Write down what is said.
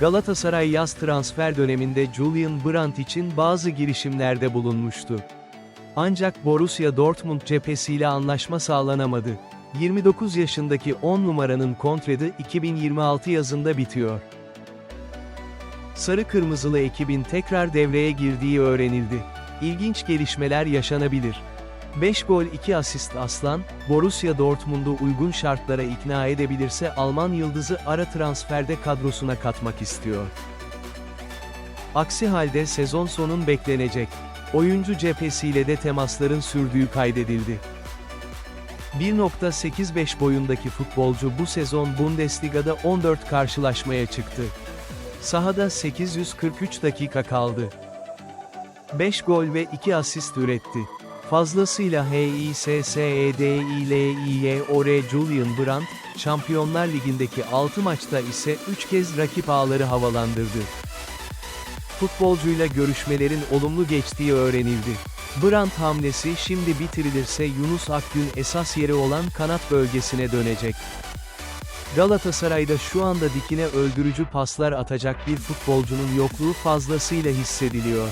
Galatasaray yaz transfer döneminde Julian Brandt için bazı girişimlerde bulunmuştu. Ancak Borussia Dortmund cephesiyle anlaşma sağlanamadı. 29 yaşındaki 10 numaranın kontratı 2026 yazında bitiyor. Sarı Kırmızılı ekibin tekrar devreye girdiği öğrenildi. İlginç gelişmeler yaşanabilir. 5 gol 2 asist Aslan, Borussia Dortmund'u uygun şartlara ikna edebilirse Alman yıldızı ara transferde kadrosuna katmak istiyor. Aksi halde sezon sonun beklenecek. Oyuncu cephesiyle de temasların sürdüğü kaydedildi. 1.85 boyundaki futbolcu bu sezon Bundesliga'da 14 karşılaşmaya çıktı. Sahada 843 dakika kaldı. 5 gol ve 2 asist üretti. Fazlasıyla HISSEDILIYOR Julian Brandt, Şampiyonlar Ligi'ndeki 6 maçta ise 3 kez rakip ağları havalandırdı. Futbolcuyla görüşmelerin olumlu geçtiği öğrenildi. Brandt hamlesi şimdi bitirilirse Yunus Akgün esas yeri olan kanat bölgesine dönecek. Galatasaray'da şu anda dikine öldürücü paslar atacak bir futbolcunun yokluğu fazlasıyla hissediliyor.